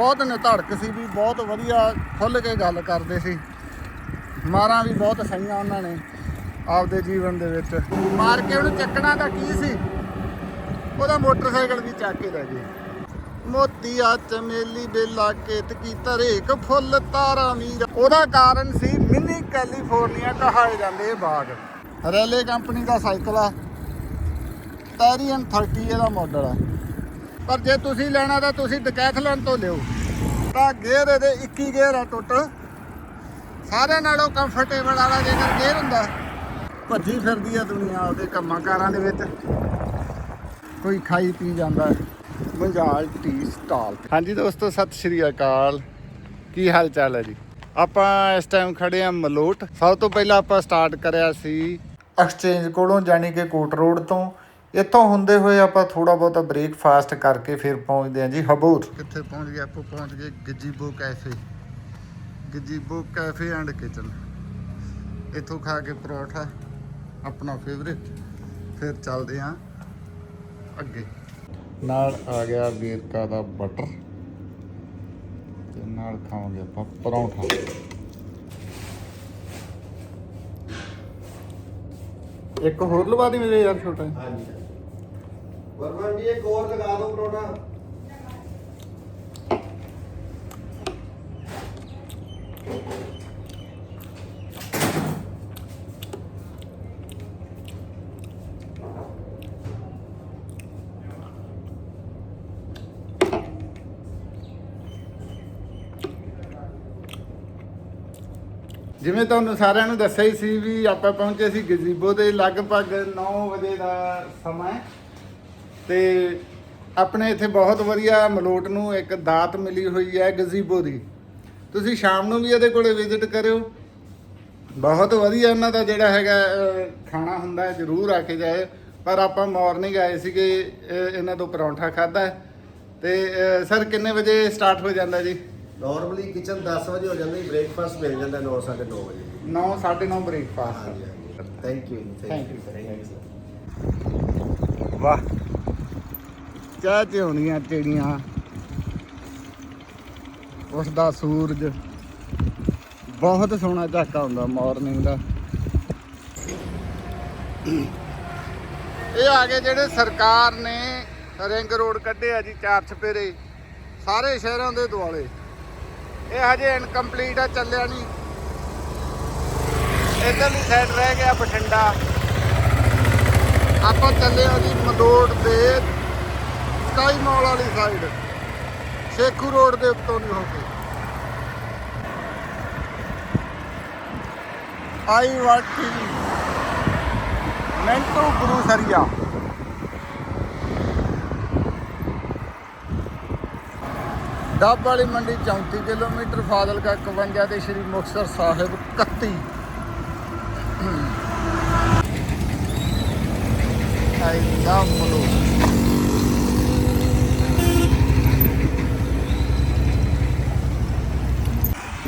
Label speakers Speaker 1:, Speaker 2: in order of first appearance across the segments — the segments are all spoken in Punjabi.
Speaker 1: ਬਹੁਤ ਨਿਧੜਕ ਸੀ ਵੀ ਬਹੁਤ ਵਧੀਆ ਖੁੱਲ ਕੇ ਗੱਲ ਕਰਦੇ ਸੀ। ਮਾਰਾਂ ਵੀ ਬਹੁਤ ਸਹੀਆਂ ਉਹਨਾਂ ਨੇ ਆਪਦੇ ਜੀਵਨ ਦੇ ਵਿੱਚ। ਮਾਰ ਕੇ ਉਹਨੂੰ ਚੱਕਣਾ ਤਾਂ ਕੀ ਸੀ? ਉਹਦਾ ਮੋਟਰਸਾਈਕਲ ਵੀ ਚੱਕ ਕੇ ਲੈ ਗਏ। ਮੋਤੀਆ ਚਮੇਲੀ ਬੇਲਾ ਕੇਤ ਕੀ ਧਰੇਕ ਫੁੱਲ ਤਾਰਾ ਮੀਰ ਉਹਦਾ ਕਾਰਨ ਸੀ ਮਿੰਨੀ ਕੈਲੀਫੋਰਨੀਆ ਕਹਾਏ ਜਾਂਦੇ ਇਹ ਬਾਗ। ਰੈਲੇ ਕੰਪਨੀ ਦਾ ਸਾਈਕਲ ਆ। ਟੈਰੀਅਨ 30 ਇਹਦਾ ਮਾਡਲ ਆ। ਪਰ ਜੇ ਤੁਸੀਂ ਲੈਣਾ ਤਾਂ ਤੁਸੀਂ ਡਕੈਥਲਨ ਤੋਂ ਲਿਓ। ਤਾਂ ਗੇਅਰ ਇਹਦੇ 21 ਗੇਅਰ ਆ ਟੋਟਲ ਸਾਰਿਆਂ ਨਾਲੋਂ ਕੰਫਰਟੇਬਲ ਵਾਲਾ ਜੇਕਰ ਗੇਅਰ ਹੁੰਦਾ, ਭੱਜੀ ਫਿਰਦੀ ਆ ਦੁਨੀਆ ਉਹਦੇ ਕੰਮਾਂ ਕਾਰਾਂ ਦੇ ਵਿੱਚ। ਕੋਈ ਖਾਈ ਪੀ ਜਾਂਦਾ। ਹੈ। Tea stall. ਹਾਂਜੀ ਦੋਸਤੋ, ਸਤਿ ਸ਼੍ਰੀ ਅਕਾਲ। ਕੀ ਹਾਲ ਚਾਲ ਹੈ ਜੀ? ਆਪਾਂ ਇਸ ਟਾਈਮ ਖੜੇ ਆ ਮਲੋਟ। ਸਭ ਤੋਂ ਪਹਿਲਾਂ ਆਪਾਂ ਸਟਾਰਟ ਕਰਿਆ ਸੀ ਐਕਸਚੇਂਜ ਕੋਲੋਂ ਜਾਨੀ ਕਿ ਕੋਟ ਰੋਡ ਤੋਂ। ਇੱਥੋਂ ਹੁੰਦੇ ਹੋਏ ਆਪਾਂ ਥੋੜਾ ਬਹੁਤਾ ਬ੍ਰੇਕਫਾਸਟ ਕਰਕੇ ਫਿਰ ਪਹੁੰਚਦੇ ਹਾਂ ਜੀ ਹਬੂਰ। ਕਿੱਥੇ ਪਹੁੰਚ ਗਏ? ਆਪਾਂ ਪਹੁੰਚ ਗਏ gazebo café. Gazebo café and kitchen. ਇੱਥੋਂ ਖਾ ਕੇ ਪਰੌਠਾ ਆਪਣਾ ਫੇਵਰੇਟ ਫਿਰ ਚੱਲਦੇ ਹਾਂ ਅੱਗੇ। ਨਾਲ ਆ ਗਿਆ ਵੇਰਕਾ ਦਾ ਬਟਰ ਤੇ ਨਾਲ ਖਾਵਾਂਗੇ ਆਪਾਂ ਪਰੌਂਠਾ। ਇੱਕ ਹੋਰ ਲਵਾ ਦੇ ਮੇਰੇ ਯਾਰ ਛੋਟਾ।
Speaker 2: ਹਾਂਜੀ। ਵਰਮਨ ਜੀ, ਇੱਕ ਹੋਰ ਲਗਾ ਦਿਓ ਪਰੋਠਾ।
Speaker 1: ਜਿਵੇਂ ਤੁਹਾਨੂੰ ਸਾਰਿਆਂ ਨੂੰ ਦੱਸਿਆ ਹੀ ਸੀ ਵੀ ਆਪਾਂ ਪਹੁੰਚੇ ਸੀ ਗਜ਼ੀਬੋ ਦੇ ਲਗਭਗ 9 ਵਜੇ ਦਾ ਸਮਾਂ ਹੈ। ਤੇ ਆਪਣੇ ਇੱਥੇ ਬਹੁਤ ਵਧੀਆ ਮਲੋਟ ਨੂੰ ਇੱਕ ਦਾਤ ਮਿਲੀ ਹੋਈ ਹੈ ਗਜ਼ੀਬੋ ਦੀ। ਤੁਸੀਂ ਸ਼ਾਮ ਨੂੰ ਵੀ ਇਹਦੇ ਕੋਲੇ ਵਿਜ਼ਿਟ ਕਰਿਓ। ਬਹੁਤ ਵਧੀਆ ਇਹਨਾਂ ਦਾ ਜਿਹੜਾ ਹੈਗਾ ਖਾਣਾ ਹੁੰਦਾ ਹੈ ਜਰੂਰ ਆ ਕੇ ਜਾਏ ਪਰ ਆਪਾਂ ਮਾਰਨਿੰਗ ਆਏ ਸੀਗੇ ਇਹਨਾਂ ਤੋਂ ਪਰੌਂਠਾ ਖਾਦਾ ਤੇ ਸਰ ਕਿੰਨੇ ਵਜੇ ਸਟਾਰਟ ਹੋ ਜਾਂਦਾ ਜੀ?
Speaker 2: ਨਾਰਮਲੀ ਕਿਚਨ 10 ਵਜੇ ਹੋ ਜਾਂਦੀ ਬ੍ਰੇਕਫਾਸਟ ਮਿਲ ਜਾਂਦਾ 9 9:30 ਵਜੇ।
Speaker 1: 9 9:30 breakfast
Speaker 2: thank you. Thank you
Speaker 1: ਵਾਹ। ਚਾਹ ਤੇ ਹੋਣੀਆਂ ਚਿੜੀਆਂ ਉਸ ਦਾ ਸੂਰਜ ਬਹੁਤ ਸੋਹਣਾ ਝਾਕਾ ਹੁੰਦਾ ਮਾਰਨਿੰਗ ਦਾ। ਇਹ ਆ ਗਏ ਜਿਹੜੇ ਸਰਕਾਰ ਨੇ ਰਿੰਗ ਰੋਡ ਕੱਢਿਆ ਜੀ ਚਾਰ ਛਪੇਰੇ ਸਾਰੇ ਸ਼ਹਿਰਾਂ ਦੇ ਦੁਆਲੇ। ਇਹ ਹਜੇ ਇਨਕੰਪਲੀਟ ਆ, ਚੱਲਿਆ ਨਹੀਂ। ਇਧਰਲੀ ਸਾਈਡ ਰਹਿ ਗਿਆ ਬਠਿੰਡਾ। ਆਪਾਂ ਚੱਲੇ ਆ ਜੀ ਮਲੋਟ ਦੇ ਸਕਾਈ ਮਾਲ ਵਾਲੀ ਸਾਈਡ ਸ਼ੇਖੂ ਰੋਡ ਦੇ ਉੱਤੋਂ ਨਹੀਂ ਹੋ ਕੇ ਆਈ ਵਾਟੀ ਮੈਂਟੂ ਗੁਰੂ ਸਰੀਆ। ਡੱਬ ਵਾਲੀ ਮੰਡੀ 34 ਕਿਲੋਮੀਟਰ ਫਾਜ਼ਿਲਕਾ 51 ਤੇ Shri Muktsar Sahib 31 I love Malot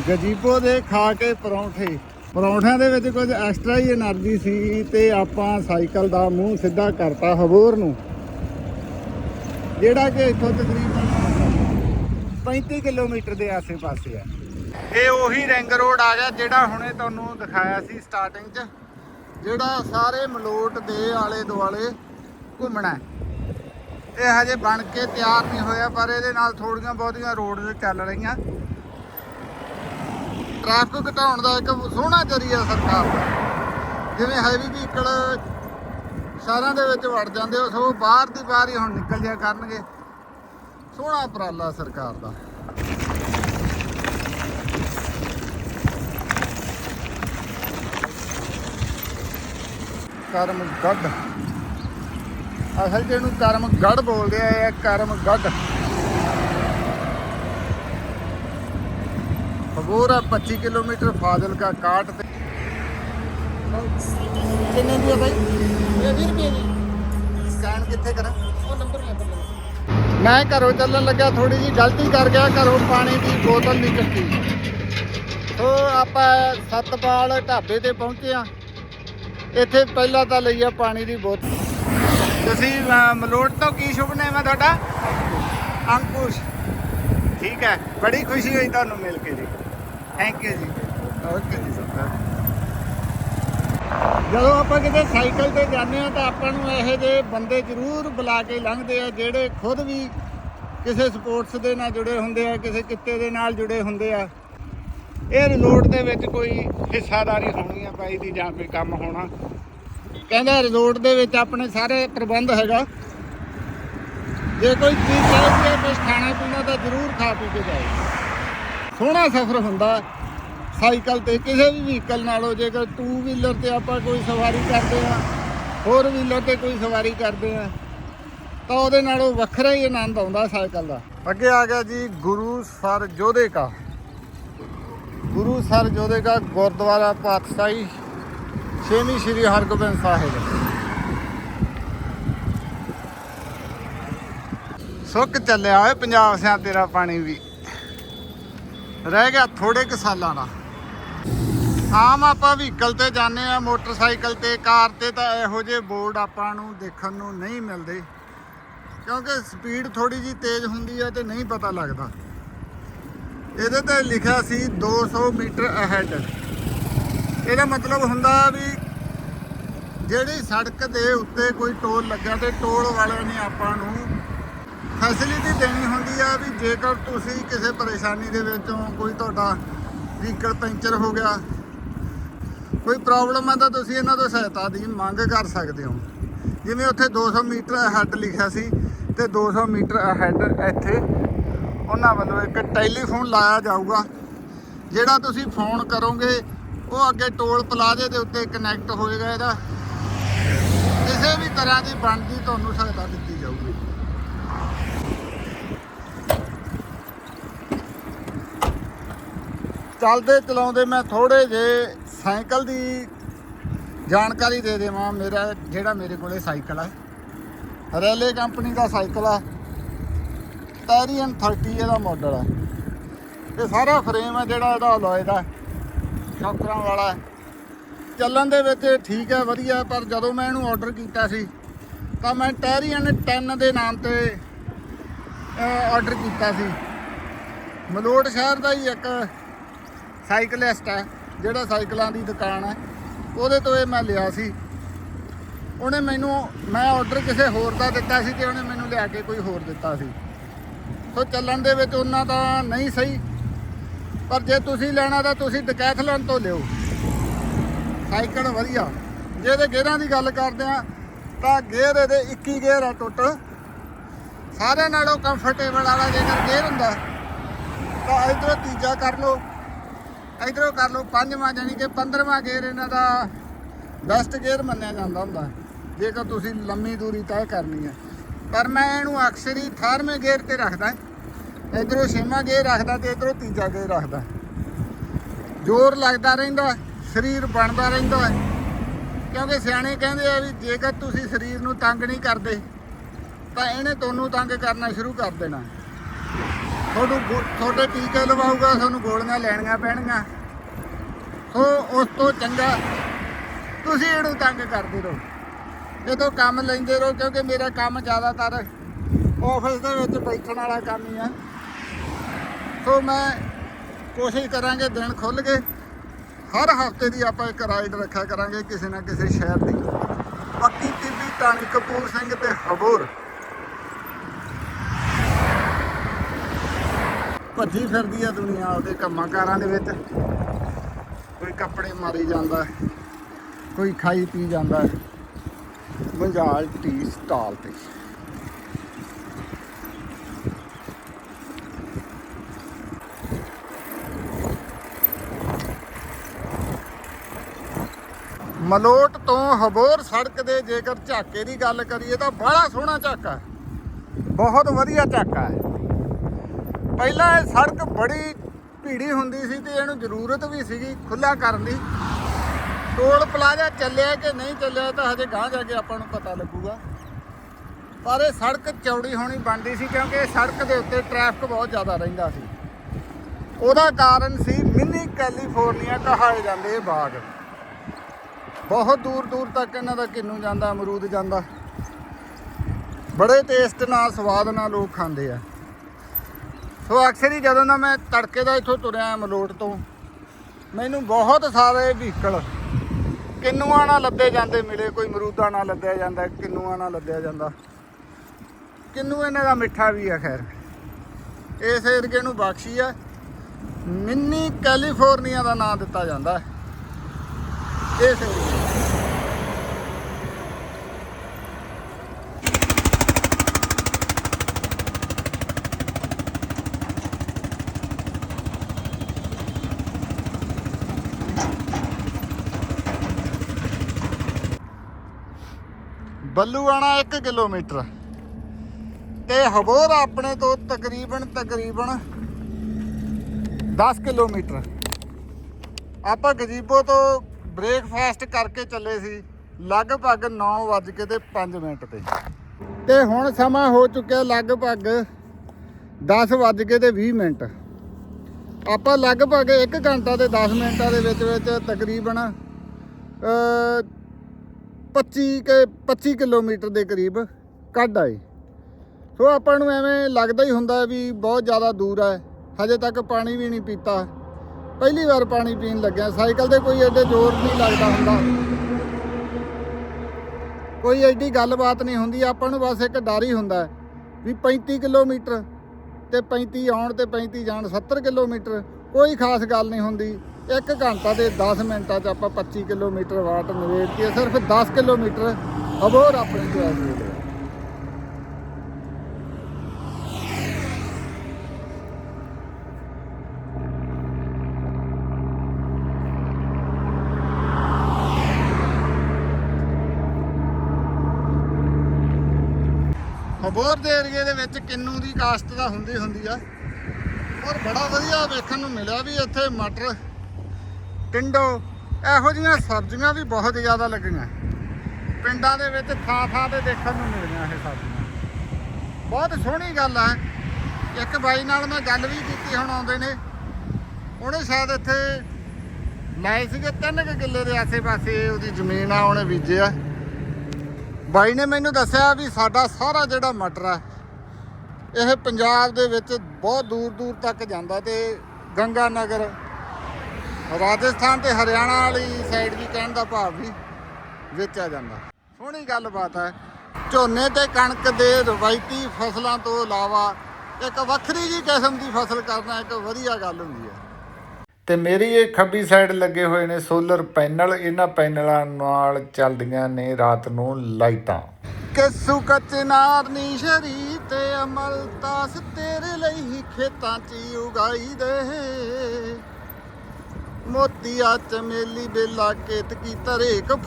Speaker 1: gazebo ਦੇ ਖਾ ਕੇ ਪਰੌਂਠੇ। ਪਰੌਂਠਿਆਂ ਦੇ ਵਿੱਚ ਕੁਝ ਐਕਸਟਰਾ ਹੀ એનર્ਜੀ ਸੀ ਤੇ ਆਪਾਂ ਸਾਈਕਲ ਦਾ ਮੂੰਹ ਸਿੱਧਾ ਕਰਤਾ ਹਬੋਰ ਨੂੰ। ਜਿਹੜਾ ਕਿ ਇੱਥੋਂ ਤਕਰੀਬਨ 35 ਕਿਲੋਮੀਟਰ ਦੇ ਆਸੇ-ਪਾਸੇ ਆ ਇਹ ਉਹੀ ਰਿੰਗ ਰੋਡ ਆ ਗਿਆ ਜਿਹੜਾ ਹੁਣੇ ਤੁਹਾਨੂੰ ਦਿਖਾਇਆ ਸੀ ਸਟਾਰਟਿੰਗ 'ਚ, ਜਿਹੜਾ ਸਾਰੇ ਮਲੋਟ ਦੇ ਆਲੇ ਦੁਆਲੇ ਘੁੰਮਣਾ ਇਹ ਹਜੇ ਬਣ ਕੇ ਤਿਆਰ ਨਹੀਂ ਹੋਇਆ, ਪਰ ਇਹਦੇ ਨਾਲ ਥੋੜੀਆਂ ਬਹੁਤੀਆਂ ਰੋਡ ਚੱਲ ਰਹੀਆਂ। ਟ੍ਰੈਫਿਕ ਘਟਾਉਣ ਦਾ ਇੱਕ ਸੋਹਣਾ ਜਰੀਆ ਸਰਕਾਰ ਦਾ। ਜਿਵੇਂ ਹੈਵੀ ਵਹੀਕਲ ਸ਼ਹਿਰਾਂ ਦੇ ਵਿੱਚ ਵੜ ਜਾਂਦੇ ਉਹ ਸੋ ਬਾਹਰ ਦੀ ਬਾਹਰ ਹੀ ਹੁਣ ਨਿਕਲ ਜਿਆ ਕਰਨਗੇ। ਸੋਹਣਾ ਉਪਰਾਲਾ ਸਰਕਾਰ ਦਾ। ਕਰਮ ਗੱਡ ਅਸਲ ਜਿਹਨੂੰ ਇਹਨੂੰ ਕਰਮ ਗੜ ਬੋਲਦੇ ਆ, ਇਹ ਕਰਮ ਗੱਡ ਹੋਰ ਆ 25 ਕਿਲੋਮੀਟਰ ਫਾਜ਼ਿਲਕਾ ਕਾਟ ਤੇ। ਕਿੰਨੇ ਦੀ ਆ ਬਾਈ? ਇਹ 20 ਰੁਪਏ ਦੀ। ਸਕੈਨ ਕਿੱਥੇ ਕਰਾਂ? ਉਹ ਨੰਬਰ ਲੈ ਮੈਂ ਘਰੋਂ ਚੱਲਣ ਲੱਗਾ ਥੋੜੀ ਜੀ ਗਲਤੀ ਕਰ ਗਿਆ ਘਰੋਂ ਪਾਣੀ ਦੀ ਬੋਤਲ ਨਹੀਂ ਚੱਕੀ। ਸੋ ਆਪਾਂ ਸਤਪਾਲ ਢਾਬੇ ਤੇ ਪਹੁੰਚੇ ਆ ਇੱਥੇ ਪਹਿਲਾਂ ਤਾਂ ਲਈ ਆ ਪਾਣੀ ਦੀ ਬੋਤਲ ਤੁਸੀਂ ਮਲੋਟ ਤੋਂ ਕੀ ਸ਼ੁਭ ਨਾਮ ਹੈ ਤੁਹਾਡਾ ਅੰਕੁਸ਼। ਠੀਕ ਹੈ ਬੜੀ ਖੁਸ਼ੀ ਹੋਈ ਤੁਹਾਨੂੰ ਮਿਲ ਕੇ ਜੀ। ਥੈਂਕ ਯੂ ਜੀ। ਓਕੇ ਜੀ। ਸਰ ਜਦੋਂ ਆਪਾਂ ਕਿਤੇ ਸਾਈਕਲ ਤੇ ਜਾਂਦੇ ਆ ਤਾਂ ਆਪਾਂ ਨੂੰ ਇਹੋ ਜਿਹੇ ਬੰਦੇ ਜ਼ਰੂਰ ਬੁਲਾ ਕੇ ਲੰਘਦੇ ਆ, ਜਿਹੜੇ ਖੁਦ ਵੀ ਕਿਸੇ ਸਪੋਰਟਸ ਦੇ ਨਾਲ ਜੁੜੇ ਹੁੰਦੇ ਆ, ਕਿਸੇ ਕਿੱਤੇ ਦੇ ਨਾਲ ਜੁੜੇ ਹੁੰਦੇ ਆ। ਇਹ ਰਿਜ਼ੋਰਟ ਦੇ ਵਿੱਚ ਕੋਈ ਹਿੱਸਾਦਾਰੀ ਹੋਣੀ ਆ ਬਾਈ ਦੀ ਜਾਂ ਕੋਈ ਕੰਮ ਹੋਣਾ। ਕਹਿੰਦਾ ਰਿਜ਼ੋਰਟ ਦੇ ਵਿੱਚ ਆਪਣੇ ਸਾਰੇ ਪ੍ਰਬੰਧ ਹੈਗਾ। ਜੇ ਕੋਈ ਚੀਜ਼ ਚਾਹੀਦੀ ਹੈ ਕੁਝ ਖਾਣਾ ਪੀਣਾ ਤਾਂ ਜ਼ਰੂਰ ਖਾ ਪੀ ਕੇ ਜਾਏ। ਸੋਹਣਾ ਸਫ਼ਰ ਹੁੰਦਾ ਸਾਈਕਲ ਤੇ ਕਿਸੇ ਵੀ ਵਹੀਕਲ ਨਾਲੋਂ ਜੇਕਰ ਟੂ ਵੀਲਰ ਤੇ ਆਪਾਂ ਕੋਈ ਸਵਾਰੀ ਕਰਦੇ ਆ ਹੋਰ ਵੀਲਰ ਤੇ ਕੋਈ ਸਵਾਰੀ ਕਰਦੇ ਆ ਤਾਂ ਉਹਦੇ ਨਾਲੋਂ ਵੱਖਰਾ ਹੀ ਆਨੰਦ ਆਉਂਦਾ ਸਾਈਕਲ ਦਾ। ਅੱਗੇ ਆ ਗਿਆ ਜੀ ਗੁਰੂ ਸਰ ਜੋਧੇ ਕਾ ਗੁਰੂ ਸਰ ਜੋਧੇ ਕਾ ਗੁਰਦੁਆਰਾ ਪਾਤਸ਼ਾਹੀ, ਛੇਵੀਂ ਸ੍ਰੀ ਹਰਗੋਬਿੰਦ ਸਾਹਿਬ। ਸੁੱਕ ਚੱਲਿਆ ਓਏ, ਪੰਜਾਬ ਸਿਆਂ ਤੇਰਾ ਪਾਣੀ ਵੀ। ਰਹਿ ਗਿਆ ਥੋੜੇ ਕੁ ਸਾਲਾਂ ਦਾ। ਆਮ ਆਪਾਂ ਵਹੀਕਲ ਤੇ ਜਾਂਦੇ ਆ ਮੋਟਰਸਾਈਕਲ ਤੇ, ਕਾਰ ਤੇ ਤਾਂ ਇਹੋ ਜਿਹੇ ਬੋਰਡ ਆਪਾਂ ਨੂੰ ਦੇਖਣ ਨੂੰ ਨਹੀਂ ਮਿਲਦੇ। ਕਿਉਂਕਿ ਸਪੀਡ ਥੋੜੀ ਜੀ ਤੇਜ਼ ਹੁੰਦੀ ਹੈ ਤੇ ਨਹੀਂ ਪਤਾ ਲੱਗਦਾ। ਇਹਦੇ ਤੇ ਲਿਖਿਆ ਸੀ 200 ਮੀਟਰ ਅਹੈਡ ਇਹਦਾ ਮਤਲਬ ਹੁੰਦਾ ਵੀ ਜਿਹੜੀ ਸੜਕ ਦੇ ਉੱਤੇ ਕੋਈ ਟੋਲ ਲੱਗਾ ਤੇ ਟੋਲ ਵਾਲਿਆਂ ਨੇ ਆਪਾਂ ਨੂੰ ਫੈਸਿਲਿਟੀ ਦੇਣੀ ਹੁੰਦੀ ਆ ਵੀ ਜੇਕਰ ਤੁਸੀਂ ਕਿਸੇ ਪਰੇਸ਼ਾਨੀ ਦੇ ਵਿੱਚੋਂ ਕੋਈ ਤੁਹਾਡਾ ਵੀਕਲ ਪੈਂਚਰ ਹੋ ਗਿਆ, ਕੋਈ ਪ੍ਰੋਬਲਮ ਆ ਤਾਂ ਤੁਸੀਂ ਇਹਨਾਂ ਤੋਂ ਸਹਾਇਤਾ ਦੀ ਮੰਗ ਕਰ ਸਕਦੇ ਹੋ। ਜਿਵੇਂ ਉੱਥੇ 200 ਮੀਟਰ ਅਹੈਡ ਲਿਖਿਆ ਸੀ ਤੇ 200 ਮੀਟਰ ਅਹੈਡ ਇੱਥੇ ਉਹਨਾਂ ਵੱਲੋਂ ਇੱਕ ਟੈਲੀਫੋਨ ਲਾਇਆ ਜਾਊਗਾ। ਜਿਹੜਾ ਤੁਸੀਂ ਫੋਨ ਕਰੋਗੇ, ਉਹ ਅੱਗੇ ਟੋਲ ਪਲਾਜ਼ੇ ਦੇ ਉੱਤੇ ਕਨੈਕਟ ਹੋਏਗਾ ਇਹਦਾ। ਕਿਸੇ ਵੀ ਤਰ੍ਹਾਂ ਦੀ ਬਣਦੀ ਤੁਹਾਨੂੰ ਸਹਾਇਤਾ ਦਿੱਤੀ ਜਾਊਗੀ ਚੱਲਦੇ ਚਲਾਉਂਦੇ ਮੈਂ ਥੋੜੇ ਜੇ ਸਾਈਕਲ ਦੀ ਜਾਣਕਾਰੀ ਦੇ ਦੇਵਾਂ। ਮੇਰਾ ਜਿਹੜਾ ਮੇਰੇ ਕੋਲੇ ਸਾਈਕਲ ਹੈ ਰੈਲੇ ਕੰਪਨੀ ਦਾ ਸਾਈਕਲ ਹੈ ਟੈਰੀਅਨ 30 ਇਹਦਾ ਮਾਡਲ ਹੈ ਇਹ ਸਾਰਾ ਫਰੇਮ ਹੈ ਜਿਹੜਾ ਇਹਦਾ ਅਲੋਏ ਦਾ, ਸ਼ੌਕਰਾਂ ਵਾਲਾ। ਚੱਲਣ ਦੇ ਵਿੱਚ ਠੀਕ ਹੈ ਵਧੀਆ, ਪਰ ਜਦੋਂ ਮੈਂ ਇਹਨੂੰ ਆਰਡਰ ਕੀਤਾ ਸੀ, ਤਾਂ ਮੈਂ ਟੈਰੀਅਨ 10 ਦੇ ਨਾਮ ਤੇ ਆਰਡਰ ਕੀਤਾ ਸੀ। ਮਲੋਟ ਸ਼ਹਿਰ ਦਾ ਹੀ ਇੱਕ ਸਾਈਕਲਿਸਟ ਹੈ, ਜਿਹੜਾ ਸਾਈਕਲਾਂ ਦੀ ਦੁਕਾਨ ਹੈ। ਉਹਦੇ ਤੋਂ ਇਹ ਮੈਂ ਲਿਆ ਸੀ। ਉਹਨੇ ਮੈਨੂੰ, ਮੈਂ ਆਰਡਰ ਕਿਸੇ ਹੋਰ ਦਾ ਦਿੱਤਾ ਸੀ ਤੇ ਉਹਨੇ ਮੈਨੂੰ ਲਿਆ ਕੇ ਕੋਈ ਹੋਰ ਦਿੱਤਾ ਸੀ। ਸੋ ਚੱਲਣ ਦੇ ਵਿੱਚ ਉਹਨਾਂ ਦਾ ਨਹੀਂ ਸਹੀ। ਪਰ ਜੇ ਤੁਸੀਂ ਲੈਣਾ ਤਾਂ ਤੁਸੀਂ ਡਕੈਥਲਨ ਤੋਂ ਲਿਓ। ਸਾਈਕਲ ਵਧੀਆ। ਜੇ ਇਹਦੇ ਗੇਅਰਾਂ ਦੀ ਗੱਲ ਕਰਦੇ ਆ ਤਾਂ ਗੇਅਰ ਇਹਦੇ 21 ਗੇਅਰ ਆ ਟੋਟਲ। ਸਾਰਿਆਂ ਨਾਲੋਂ ਕੰਫਰਟੇਬਲ ਵਾਲਾ ਜੇਕਰ ਗੇਅਰ ਹੁੰਦਾ, ਤਾਂ ਇਧਰੋਂ ਤੀਜਾ ਕਰ ਲਓ। ਇਧਰੋਂ ਕਰ ਲਓ, ਪੰਜਵਾਂ ਜਾਨੀ ਕਿ 15ਵਾਂ ਗੇਅਰ ਇਹਨਾਂ ਦਾ ਬੈਸਟ ਗੇਅਰ ਮੰਨਿਆ ਜਾਂਦਾ ਹੁੰਦਾ। ਜੇਕਰ ਤੁਸੀਂ ਲੰਮੀ ਦੂਰੀ ਤੈਅ ਕਰਨੀ ਹੈ। ਪਰ ਮੈਂ ਇਹਨੂੰ ਅਕਸਰ ਹੀ 18ਵੇਂ ਗੇਅਰ ਤੇ ਰੱਖਦਾ। ਇਧਰੋਂ ਛੇਵਾਂ ਗੇਅਰ ਰੱਖਦਾ ਤੇ ਇਧਰੋਂ ਤੀਜਾ ਗੇਅਰ ਰੱਖਦਾ। ਜ਼ੋਰ ਲੱਗਦਾ ਰਹਿੰਦਾ, ਸਰੀਰ ਬਣਦਾ ਰਹਿੰਦਾ। ਕਿਉਂਕਿ ਸਿਆਣੇ ਕਹਿੰਦੇ ਆ ਵੀ ਜੇਕਰ ਤੁਸੀਂ ਸਰੀਰ ਨੂੰ ਤੰਗ ਨਹੀਂ ਕਰਦੇ, ਤਾਂ ਇਹਨੇ ਤੁਹਾਨੂੰ ਤੰਗ ਕਰਨਾ ਸ਼ੁਰੂ ਕਰ ਦੇਣਾ। ਤੁਹਾਨੂੰ ਗੋ- ਤੁਹਾਡੇ ਟੀਕੇ ਲਵਾਊਗਾ? ਤੁਹਾਨੂੰ ਗੋਲੀਆਂ ਲੈਣੀਆਂ ਪੈਣਗੀਆਂ। ਸੋ ਉਸ ਤੋਂ ਚੰਗਾ ਤੁਸੀਂ ਇਹਨੂੰ ਤੰਗ ਕਰਦੇ ਰਹੋ। ਜਦੋਂ ਕੰਮ ਲੈਂਦੇ ਰਹੋ, ਕਿਉਂਕਿ ਮੇਰਾ ਕੰਮ ਜ਼ਿਆਦਾਤਰ ਆਫਿਸ ਦੇ ਵਿੱਚ ਬੈਠਣ ਵਾਲਾ ਕੰਮ ਹੀ ਆ। ਸੋ ਮੈਂ ਕੋਸ਼ਿਸ਼ ਕਰਾਂਗੇ ਦਿਨ ਖੁੱਲ ਕੇ ਹਰ ਹਫ਼ਤੇ ਦੀ ਆਪਾਂ ਇੱਕ ਰਾਈਡ ਰੱਖਿਆ ਕਰਾਂਗੇ ਕਿਸੇ ਨਾ ਕਿਸੇ ਸ਼ਹਿਰ ਦੀ। ਬਾਕੀ ਟੀਵੀ ਟਾਣੀ ਕਪੂਰ ਸਿੰਘ ਤੇ ਹਬੂਰ। ਭੱਜੀ ਫਿਰਦੀ ਆ ਦੁਨੀਆ ਉਹਦੇ ਕੰਮਾਂ ਕਾਰਾਂ ਦੇ ਵਿੱਚ। ਕੋਈ ਕੱਪੜੇ ਮਾਰੀ ਜਾਂਦਾ, ਕੋਈ ਖਾਈ ਪੀ ਜਾਂਦਾ। ਹੈ। ਮੰਜਾਲ ਟੀ ਸਟਾਲ ਤੇ। ਮਲੋਟ ਤੋਂ ਹਬੋਰ ਸੜਕ ਦੇ ਜੇਕਰ ਝਾਕੇ ਦੀ ਗੱਲ ਕਰੀਏ ਤਾਂ ਬੜਾ ਸੋਹਣਾ ਝਾਕਾ। ਬਹੁਤ ਵਧੀਆ ਝਾਕਾ ਹੈ। ਪਹਿਲਾਂ ਇਹ ਸੜਕ ਬੜੀ ਭੀੜੀ ਹੁੰਦੀ ਸੀ ਤੇ ਇਹਨੂੰ ਜ਼ਰੂਰਤ ਵੀ ਸੀਗੀ ਖੁੱਲਾ ਕਰਨ ਦੀ। ਟੋਲ ਪਲਾਜ਼ਾ ਚੱਲਿਆ ਕਿ ਨਹੀਂ ਚੱਲਿਆ ਤਾਂ ਹਜੇ ਗਾਂਹ ਜਾ ਕੇ ਆਪਾਂ ਨੂੰ ਪਤਾ ਲੱਗੂਗਾ। ਪਰ ਇਹ ਸੜਕ ਚੌੜੀ ਹੋਣੀ ਬਣਦੀ ਸੀ ਕਿਉਂਕਿ ਇਹ ਸੜਕ ਦੇ ਉੱਤੇ ਟ੍ਰੈਫਿਕ ਬਹੁਤ ਜ਼ਿਆਦਾ ਰਹਿੰਦਾ ਸੀ। ਉਹਦਾ ਕਾਰਨ ਸੀ ਮਿੰਨੀ ਕੈਲੀਫੋਰਨੀਆ ਕਹਾਏ ਜਾਂਦੇ ਇਹ ਬਾਗ। ਬਹੁਤ ਦੂਰ ਦੂਰ ਤੱਕ ਇਹਨਾਂ ਦਾ ਕਿੰਨੂ ਜਾਂਦਾ, ਅਮਰੂਦ ਜਾਂਦਾ। ਬੜੇ ਟੇਸਟ ਨਾਲ, ਸਵਾਦ ਨਾਲ ਲੋਕ ਖਾਂਦੇ ਆ। ਸੋ ਅਕਸਰ ਹੀ ਜਦੋਂ ਨਾ ਮੈਂ ਤੜਕੇ ਦਾ ਇੱਥੋਂ ਤੁਰਿਆ ਮਲੋਟ ਤੋਂ, ਮੈਨੂੰ ਬਹੁਤ ਸਾਰੇ ਵਹੀਕਲ ਕਿੰਨੂਆਂ ਨਾਲ ਲੱਦੇ ਜਾਂਦੇ ਮਿਲੇ, ਕੋਈ ਮਰੂਦਾਂ ਨਾਲ ਲੱਦਿਆ ਜਾਂਦਾ, ਕਿੰਨੂਆਂ ਨਾਲ ਲੱਦਿਆ ਜਾਂਦਾ। ਕਿੰਨੂ ਇਹਨਾਂ ਦਾ ਮਿੱਠਾ ਵੀ ਆ, ਖੈਰ। ਇਸ ਏਰੀਏ ਨੂੰ ਬਖਸ਼ੀ ਆ। ਮਿੰਨੀ ਕੈਲੀਫੋਰਨੀਆ ਦਾ ਨਾਮ ਦਿੱਤਾ ਜਾਂਦਾ। ਇਸ ਏਰੀਏ ਨੂੰ। ਬੱਲੂਆਣਾ 1 ਕਿਲੋਮੀਟਰ। ਤੇ ਹਬੋਰ ਆਪਣੇ ਤੋਂ ਤਕਰੀਬਨ ਤਕਰੀਬਨ 10 ਕਿਲੋਮੀਟਰ। ਆਪਾਂ ਗਜੀਬੋ ਤੋਂ ਬ੍ਰੇਕਫਾਸਟ ਕਰਕੇ ਚੱਲੇ ਸੀ, ਲਗਭਗ 9 ਵੱਜ ਕੇ ਤੇ 5 ਮਿੰਟ ਤੇ। ਤੇ ਹੁਣ ਸਮਾਂ ਹੋ ਚੁੱਕਿਆ ਲਗਭਗ 10 ਵੱਜ ਕੇ ਤੇ 20 ਮਿੰਟ। ਆਪਾਂ ਲਗਭਗ 1 ਘੰਟਾ ਤੇ 10 ਮਿੰਟਾਂ ਦੇ ਵਿੱਚ ਵਿੱਚ ਤਕਰੀਬਨ 25 ਕੇ 25 ਕਿਲੋਮੀਟਰ ਦੇ ਕਰੀਬ ਕੱਢ ਆਏ। ਸੋ ਆਪਾਂ ਨੂੰ ਐਵੇਂ ਲੱਗਦਾ ਹੀ ਹੁੰਦਾ ਵੀ ਬਹੁਤ ਜ਼ਿਆਦਾ ਦੂਰ ਹੈ। ਹਜੇ ਤੱਕ ਪਾਣੀ ਵੀ ਨਹੀਂ ਪੀਤਾ। ਪਹਿਲੀ ਵਾਰ ਪਾਣੀ ਪੀਣ ਲੱਗਿਆ। ਸਾਈਕਲ ਤੇ ਕੋਈ ਐਡੇ ਜ਼ੋਰ ਨਹੀਂ ਲੱਗਦਾ ਹੁੰਦਾ। ਕੋਈ ਐਡੀ ਗੱਲਬਾਤ ਨਹੀਂ ਹੁੰਦੀ। ਆਪਾਂ ਨੂੰ ਬਸ ਇੱਕ ਡਰ ਹੀ ਹੁੰਦਾ ਵੀ 35 ਕਿਲੋਮੀਟਰ ਤੇ 35 ਆਉਣ ਤੇ 35 ਜਾਣ 70 ਕਿਲੋਮੀਟਰ ਕੋਈ ਖਾਸ ਗੱਲ ਨਹੀਂ ਹੁੰਦੀ। ਇੱਕ ਘੰਟਾ ਤੇ 10 ਮਿੰਟਾਂ 'ਚ ਆਪਾਂ 25 ਕਿਲੋਮੀਟਰ ਵਾਟ ਨਵੇੜਤੀ ਹੈ ਸਿਰਫ 10 ਕਿਲੋਮੀਟਰ ਅਬੋਰ ਆਪਣੇ ਤੋਂ ਐ ਸੀ ਦੇ ਏਰੀਏ ਦੇ ਵਿੱਚ ਕਿੰਨੂ ਦੀ ਕਾਸ਼ਤ ਤਾਂ ਹੁੰਦੀ ਹੁੰਦੀ ਆ ਔਰ ਬੜਾ ਵਧੀਆ ਵੇਖਣ ਨੂੰ ਮਿਲਿਆ ਵੀ ਇੱਥੇ ਮਟਰ ਟਿੰਡੋ ਇਹੋ ਜਿਹੀਆਂ ਸਬਜ਼ੀਆਂ ਵੀ ਬਹੁਤ ਜ਼ਿਆਦਾ ਲੱਗੀਆਂ। ਪਿੰਡਾਂ ਦੇ ਵਿੱਚ ਥਾਂ ਥਾਂ ਤੇ ਦੇਖਣ ਨੂੰ ਮਿਲਦੀਆਂ ਇਹ ਸਬਜ਼ੀਆਂ। ਬਹੁਤ ਸੋਹਣੀ ਗੱਲ ਆ। ਇੱਕ ਬਾਈ ਨਾਲ ਮੈਂ ਗੱਲ ਵੀ ਕੀਤੀ, ਹੁਣ ਆਉਂਦੇ ਨੇ। ਉਹਨੇ ਸ਼ਾਇਦ ਇੱਥੇ ਲਾਏ ਸੀਗੇ ਤਿੰਨ ਕੁ ਕਿੱਲੇ ਦੇ ਆਸੇ-ਪਾਸੇ, ਉਹਦੀ ਜ਼ਮੀਨ ਆ, ਉਹਨੇ ਬੀਜਿਆ ਬਾਈ ਨੇ ਮੈਨੂੰ ਦੱਸਿਆ ਵੀ ਸਾਡਾ ਸਾਰਾ ਜਿਹੜਾ ਮਟਰ ਆ, ਇਹ ਪੰਜਾਬ ਦੇ ਵਿੱਚ ਬਹੁਤ ਦੂਰ ਦੂਰ ਤੱਕ ਜਾਂਦਾ ਤੇ ਗੰਗਾ ਨਗਰ ਰਾਜਸਥਾਨ ਤੇ ਹਰਿਆਣਾ ਵਾਲੀ ਸਾਈਡ ਵੀ ਕਹਿਣ ਦਾ ਭਾਵ ਵੀ ਵੇਚਿਆ ਜਾਂਦਾ। ਸੋਹਣੀ ਗੱਲਬਾਤ ਹੈ। ਝੋਨੇ ਤੇ ਕਣਕ ਦੇ ਰਵਾਇਤੀ ਫਸਲਾਂ ਤੋਂ ਇਲਾਵਾ ਇੱਕ ਵੱਖਰੀ ਜੀ ਕਿਸਮ ਦੀ ਫਸਲ ਕਰਨਾ ਇੱਕ ਵਧੀਆ ਗੱਲ ਹੁੰਦੀ ਹੈ। ਤੇ ਮੇਰੀ ਇਹ ਖੱਬੀ ਸਾਈਡ ਲੱਗੇ ਹੋਏ ਨੇ ਸੋਲਰ ਪੈਨਲ ਇਹਨਾਂ ਪੈਨਲਾਂ ਨਾਲ ਚੱਲਦੀਆਂ ਨੇ ਰਾਤ ਨੂੰ ਲਾਈਟਾਂ। ਕਿਸੂ ਕਚਨਾਰ ਨੀ ਸ਼ਰੀ ਤੇ ਅਮਲ ਤਾਸ ਤੇਰੇ ਲਈ ਖੇਤਾਂ 'ਚ ਉਗਾਈ ਦੇ। ਮੋਤੀਆ ਚਮੇਲੀ ਬੇਲਾ ਕੇਤ ਕੀ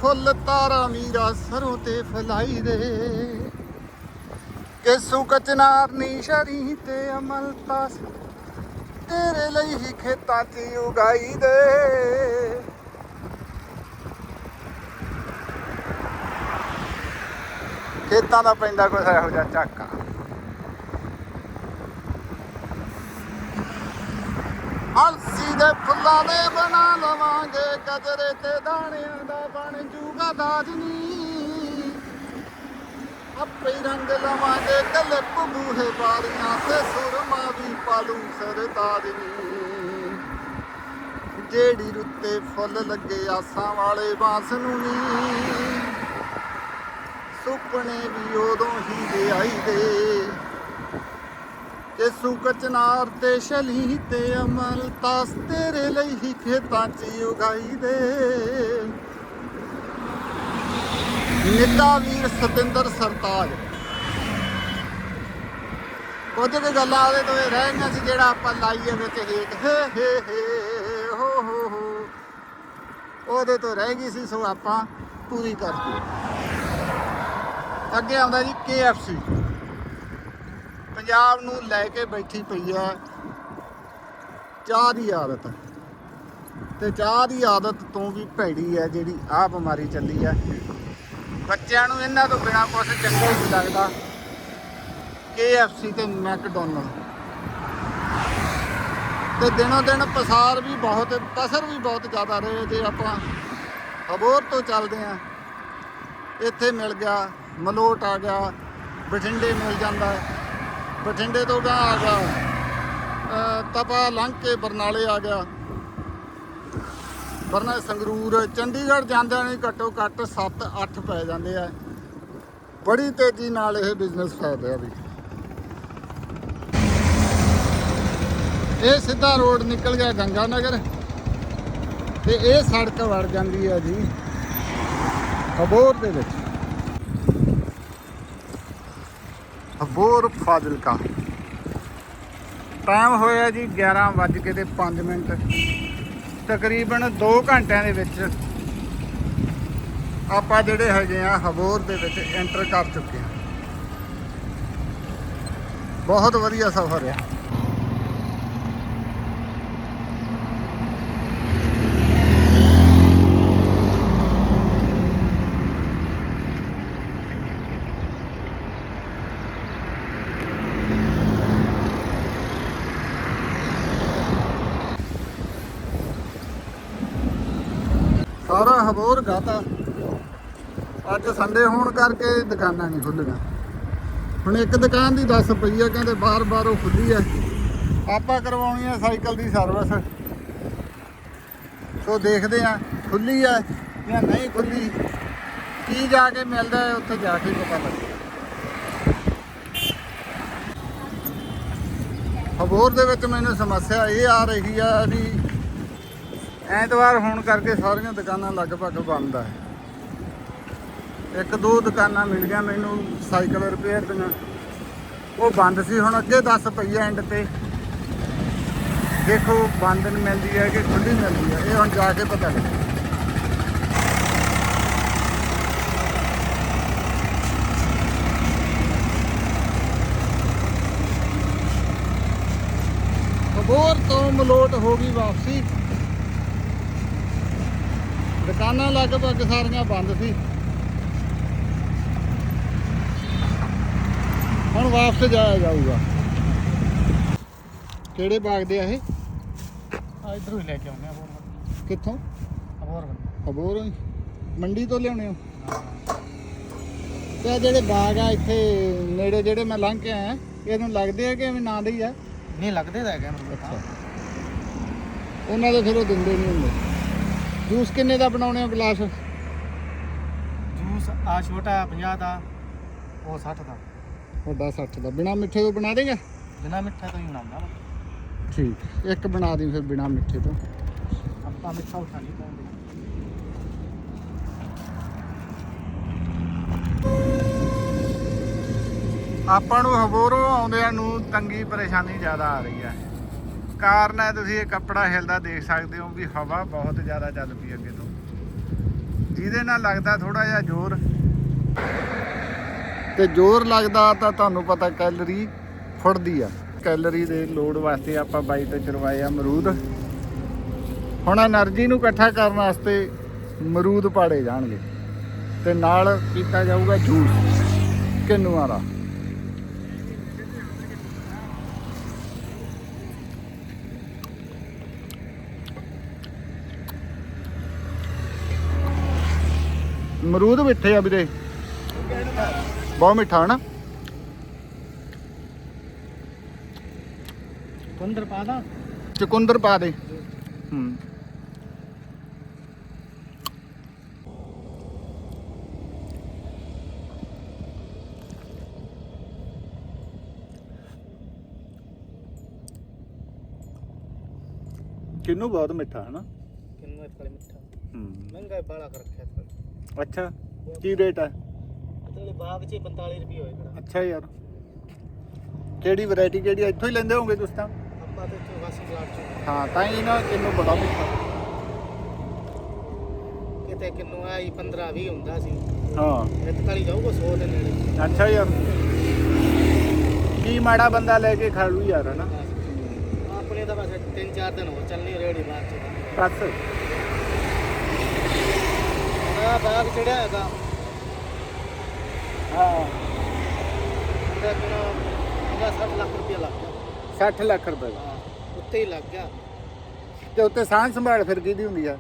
Speaker 1: ਫੁੱਲ ਤਾਰਾ ਮੀਰਾ ਸਰੋਂ ਤੇ ਫਲਾਈ ਦੇ। ਕਿਸੂ ਕਚਨਾਰ ਨੀ ਸ਼ਰੀ ਤੇ ਅਮਲ ਤਾਸ, ਤੇਰੇ ਲਈ ਹੀ ਖੇਤਾਂ 'ਚ ਉਗਾਈ ਦੇ। ਖੇਤਾਂ ਦਾ ਪੈਂਦਾ ਕੋਈ ਇਹੋ ਜਿਹਾ ਝਾਕਾ ਹਲਸੀ ਦੇ ਫੁੱਲਾਂ ਦੇ ਬਣਾ ਲਵਾਂਗੇ ਕਦਰੇ ਤੇ ਦਾਣਿਆਂ ਦਾ ਬਣ ਜੂਗਾ ਦਾਜਨੀ। ਆਪੇ ਰੰਗ ਲਵਾਂਗੇ ਕੱਲੇ ਬੂਹੇ ਬਾਰੀਆਂ ਤੇ ਸੁਰਮਾ ਵੀ ਪਾਲੂ ਸਰਦਾਰਨੀ ਜਿਹੜੀ ਰੁੱਤੇ ਫੁੱਲ ਲੱਗੇ ਆਸਾਂ ਵਾਲੇ ਬਾਂਸ ਨੂੰ ਨੀ ਸੁਪਨੇ ਵੀ ਉਦੋਂ ਹੀ ਦੇ। ਵਿਆਹੀ ਦੇ ਕਿ ਸੁਕਚਨਾਰ ਤੇ ਸ਼ਲੀ ਤੇ ਅਮਲ, ਤਾਸ ਤੇਰੇ ਲਈ ਹੀ ਖੇਤਾਂ 'ਚ ਉਗਾਈ ਦੇ। ਨਿੱਤਾ ਵੀਰ ਸਤਿੰਦਰ ਸਰਤਾਜ। ਕੁਝ ਕੁ ਗੱਲਾਂ ਉਹਦੇ ਤੋਂ ਇਹ ਰਹਿ ਗਿਆ ਸੀ ਜਿਹੜਾ ਆਪਾਂ ਲਾਈਏ ਵਿੱਚ ਹੇਕ ਹੇ ਹੇ ਹੇ, ਹੋ ਹੋ ਹੋ। ਉਹਦੇ ਤੋਂ ਰਹਿ ਗਈ ਸੀ, ਸੋ ਆਪਾਂ ਪੂਰੀ ਕਰਕੇ ਅੱਗੇ ਆਉਂਦਾ ਜੀ KFC ਪੰਜਾਬ ਨੂੰ ਲੈ ਕੇ ਬੈਠੀ ਪਈ ਹੈ। ਚਾਹ ਦੀ ਆਦਤ। ਤੇ ਚਾਹ ਦੀ ਆਦਤ ਤੋਂ ਵੀ ਭੈੜੀ ਹੈ ਜਿਹੜੀ ਆਹ ਬਿਮਾਰੀ ਚੱਲੀ ਹੈ। ਬੱਚਿਆਂ ਨੂੰ ਇਹਨਾਂ ਤੋਂ ਬਿਨਾ ਕੁਝ ਚੰਗਾ ਹੀ ਨਹੀਂ ਲੱਗਦਾ। KFC ਤੇ ਮੈਕਡੋਨਲਡ। ਤੇ ਦਿਨੋਂ ਦਿਨ ਪਸਾਰ ਵੀ ਬਹੁਤ ਪਸਰ ਵੀ ਬਹੁਤ ਜ਼ਿਆਦਾ ਰਹੇ ਜੇ ਆਪਾਂ ਅਬੋਰ ਤੋਂ ਚੱਲਦੇ ਆ ਇੱਥੇ ਮਿਲ ਗਿਆ, ਮਲੋਟ ਆ ਗਿਆ, ਬਠਿੰਡੇ ਮਿਲ ਜਾਂਦਾ। ਬਠਿੰਡੇ ਤੋਂ ਗਾਂ ਆ ਗਿਆ। ਤਪਾ ਲੰਘ ਕੇ ਬਰਨਾਲੇ ਆ ਗਿਆ। ਬਰਨਾਲੇ ਸੰਗਰੂਰ, ਚੰਡੀਗੜ੍ਹ ਜਾਂਦਿਆਂ ਨਹੀਂ ਘੱਟੋ ਘੱਟ 7-8 ਪੈ ਜਾਂਦੇ ਆ। ਬੜੀ ਤੇਜ਼ੀ ਨਾਲ ਇਹ ਬਿਜ਼ਨਸ ਫੈਲ ਰਿਹਾ ਵੀ। ਇਹ ਸਿੱਧਾ ਰੋਡ ਨਿਕਲ ਗਿਆ ਗੰਗਾ ਨਗਰ ਤੇ ਇਹ ਸੜਕ ਵੜ ਜਾਂਦੀ ਹੈ ਜੀ। ਅਬੋਰ ਦੇ ਵਿੱਚ। ਅਬੋਰ ਫਾਜ਼ਿਲਕਾ। ਟਾਈਮ ਹੋਇਆ ਜੀ 11 ਵੱਜ ਕੇ ਤੇ 5 ਮਿੰਟ। ਤਕਰੀਬਨ 2 ਘੰਟਿਆਂ ਦੇ ਵਿੱਚ ਆਪਾਂ ਜਿਹੜੇ ਹੈਗੇ ਆ ਹਬੋਰ ਦੇ ਵਿੱਚ ਐਂਟਰ ਕਰ ਚੁੱਕੇ ਆ। ਬਹੁਤ ਵਧੀਆ ਸਫ਼ਰ ਆ। ਸਾਰਾ ਅੱਜ ਸੰਡੇ ਹੋਣ ਕਰਕੇ ਦੁਕਾਨਾਂ ਨਹੀਂ ਖੁੱਲੀਆਂ ਹੁਣ ਇੱਕ ਦੁਕਾਨ ਦੀ 10 ਪਈ ਆ, ਕਹਿੰਦੇ ਬਾਰ-ਬਾਰ ਉਹ ਖੁੱਲੀ ਆ। ਆਪਾਂ ਕਰਵਾਉਣੀ ਆ ਸਾਈਕਲ ਦੀ ਸਰਵਿਸ ਸੋ ਦੇਖਦੇ ਆ ਖੁੱਲੀ ਆ ਜਾਂ ਨਹੀਂ ਖੁੱਲੀ ਕੀ ਜਾ ਕੇ ਮਿਲਦਾ ਉੱਥੇ ਜਾ ਕੇ ਪਤਾ ਲੱਗਦਾ ਹਬੋਰ ਦੇ ਵਿੱਚ ਮੈਨੂੰ ਸਮੱਸਿਆ ਇਹ ਆ ਰਹੀ ਆ ਵੀ ਐਤਵਾਰ ਹੋਣ ਕਰਕੇ ਸਾਰੀਆਂ ਦੁਕਾਨਾਂ ਲਗਭਗ ਬੰਦ ਆ। ਇੱਕ ਦੋ ਦੁਕਾਨਾਂ ਮਿਲ ਗਿਆ ਮੈਨੂੰ, ਸਾਈਕਲ ਰਿਪੇਅਰ ਦੀਆਂ। ਉਹ ਬੰਦ ਸੀ, ਹੁਣ ਅੱਗੇ 10 ਪਈ ਐਂਡ ਤੇ। ਦੇਖੋ, ਬੰਦ ਨਹੀਂ ਮਿਲਦੀ ਹੈ ਕਿ ਖੁੱਲੀ ਮਿਲਦੀ ਹੈ, ਇਹ ਹੁਣ ਜਾ ਕੇ ਪਤਾ ਲੱਗੇਗਾ ਅਬੋਰ ਤੋਂ ਮਲੋਟ ਹੋ ਗਈ ਵਾਪਸੀ। ਦੁਕਾਨਾਂ ਲਗਭਗ ਸਾਰੀਆਂ ਬੰਦ ਸੀ। ਹੁਣ ਵਾਪਸ ਜਾਇਆ ਜਾਊਗਾ। ਕਿਹੜੇ ਬਾਗ ਦੇ ਆ ਇਹ?
Speaker 3: ਆ ਇਧਰੋਂ ਹੀ ਲੈ ਕੇ ਆਉਂਦੇ ਆ ਹੋਰ
Speaker 1: ਕਿੱਥੋਂ?
Speaker 3: ਹੋਰ
Speaker 1: ਅਬੋਰ ਹੀ? ਮੰਡੀ ਤੋਂ ਲਿਆਉਣੇ ਹੋ? ਤੇ ਜਿਹੜੇ ਬਾਗ ਆ ਇੱਥੇ ਨੇੜੇ ਜਿਹੜੇ ਮੈਂ ਲੰਘ ਕੇ ਆਇਆ ਇਹਨੂੰ ਲੱਗਦੇ ਆ ਕਿ ਐਵੇਂ ਨਾਂ ਦੇ ਹੀ ਆ?
Speaker 3: ਨਹੀਂ ਲੱਗਦੇ ਤਾਂ ਹੈਗੇ
Speaker 1: ਉਹਨਾਂ ਦੇ ਫਿਰ ਉਹ ਦਿੰਦੇ ਨਹੀਂ ਹੁੰਦੇ। ਜੂਸ ਕਿੰਨੇ ਦਾ ਬਣਾਉਣੇ ਆ ਗਲਾਸ?
Speaker 3: ਜੂਸ ਆ ਛੋਟਾ 50 ਦਾ ਉਹ 60 ਦਾ।
Speaker 1: ਵੱਡਾ 60 ਦਾ। ਬਿਨਾ ਮਿੱਠੇ ਤੋਂ ਬਣਾ ਦੇਗਾ?
Speaker 3: ਬਿਨਾ ਮਿੱਠਾ ਤੋਂ ਹੀ ਬਣਾਉਂਦਾ ਵਾ।
Speaker 1: ਠੀਕ। ਇੱਕ ਬਣਾ ਦੀ ਫਿਰ ਬਿਨਾ ਮਿੱਠੇ ਤੋਂ।
Speaker 3: ਆਪਾਂ ਮਿੱਠਾ ਉਠਾ ਨਹੀਂ ਪਾਉਂਦੇ।
Speaker 1: ਆਪਾਂ ਨੂੰ ਹਬੋਰੋਂ ਆਉਂਦਿਆਂ ਨੂੰ ਤੰਗੀ ਪਰੇਸ਼ਾਨੀ ਜ਼ਿਆਦਾ ਆ ਰਹੀ ਹੈ। ਕਾਰਨ ਹੈ ਤੁਸੀਂ ਇਹ ਕੱਪੜਾ ਹਿਲਦਾ ਦੇਖ ਸਕਦੇ ਹੋ ਵੀ ਹਵਾ ਬਹੁਤ ਜ਼ਿਆਦਾ ਚੱਲ ਪਈ ਅੱਗੇ ਤੋਂ। ਜਿਹਦੇ ਨਾਲ ਲੱਗਦਾ ਥੋੜਾ ਜਿਹਾ ਜ਼ੋਰ। ਤੇ ਜ਼ੋਰ ਲੱਗਦਾ ਤਾਂ ਤੁਹਾਨੂੰ ਪਤਾ ਕੈਲਰੀ ਫੜਦੀ ਆ। ਕੈਲਰੀ ਦੇ ਲੋਡ ਵਾਸਤੇ ਆਪਾਂ ਬਾਈ ਤੇ ਚਰਵਾਏ ਆ ਮਰੂਦ ਹੁਣ એનર્ਜੀ ਨੂੰ ਇਕੱਠਾ ਕਰਨ ਵਾਸਤੇ ਮਰੂਦ ਪਾੜੇ ਜਾਣਗੇ। ਤੇ ਨਾਲ ਕੀਤਾ ਜਾਊਗਾ ਜੂਸ। ਕਿੰਨੂਆਂ ਦਾ। ਅਮਰੂਦ ਮਿੱਠੇ ਆ ਵੀਰੇ। ਬਹੁਤ ਮਿੱਠਾ ਹੈ ਨਾ
Speaker 3: ਕੁੰਦਰ ਪਾ ਦਾ?
Speaker 1: ਚੁਕੰਦਰ ਪਾ ਦੇ। ਹੂੰ। ਕਿੰਨੂ ਬਹੁਤ ਮਿੱਠਾ ਹੈ ਨਾ
Speaker 3: ਕਿੰਨਾ ਇਤਕਾ ਮਿੱਠਾ।
Speaker 1: ਹੂੰ।
Speaker 3: ਮਹਿੰਗਾ ਬਾਲਾ ਕਰ ਰੱਖਿਆ ਇਤਕਾ
Speaker 1: ਅੱਛਾ ਕੀ ਰੇਟ ਹੈ
Speaker 3: ਤੇ ਬਾਗ 'ਚ ਹੀ 45 ਰੁਪਏ ਹੋਏ ਖੜਾ
Speaker 1: ਅੱਛਾ ਯਾਰ। ਕਿਹੜੀ ਵੈਰਾਈਟੀ ਕਿਹੜੀ ਆ? ਇੱਥੋਂ ਹੀ ਲੈਂਦੇ ਹੋਗੇ ਤੁਸੀਂ ਤਾਂ?
Speaker 3: ਆਪਾਂ ਤੇ ਇੱਥੇ ਵਾਸੀ ਪਲਾਟ 'ਚ।
Speaker 1: ਹਾਂ ਤਾਂ ਹੀ ਨਾ ਕਿੰਨੂ ਬੜਾ ਮਿੱਠਾ
Speaker 3: ਕਿਤੇ ਕਿੰਨੂ ਆ ਹੀ 15 20 ਹੁੰਦਾ ਸੀ।
Speaker 1: ਹਾਂ।
Speaker 3: ਇਤਕਾ ਹੀ ਜਾਊਗਾ 100 ਦੇ ਨੇੜੇ।
Speaker 1: ਅੱਛਾ ਯਾਰ। ਕੀ ਮਾੜਾ ਬੰਦਾ ਲੈ ਕੇ ਖਾ ਲੂ ਯਾਰ ਹਨਾ?
Speaker 3: ਆਪਣੇ ਤਾਂ ਬਸ 3-4 ਦਿਨ ਹੋ ਚੱਲਣੀ ਰੇੜੀ ਬਾਅਦ 'ਚ।
Speaker 1: ਬਸ।
Speaker 3: ਆ ਬਾਗ ਚੜਿਆ ਹੈਗਾ।
Speaker 1: ਹਾਂ।
Speaker 3: ਅੰਦਰ ਕਿਨਾ 50 ਲੱਖ ਰੁਪਏ ਲੱਗ ਗਿਆ।
Speaker 1: 60 ਲੱਖ ਰੁਪਏ ਦਾ।
Speaker 3: ਹਾਂ ਉੱਤੇ ਹੀ ਲੱਗ ਗਿਆ।
Speaker 1: ਤੇ ਉੱਤੇ ਸਾਂਝ ਸੰਭਾਲ ਫਿਰ ਕਿਹਦੀ ਹੁੰਦੀ ਆ?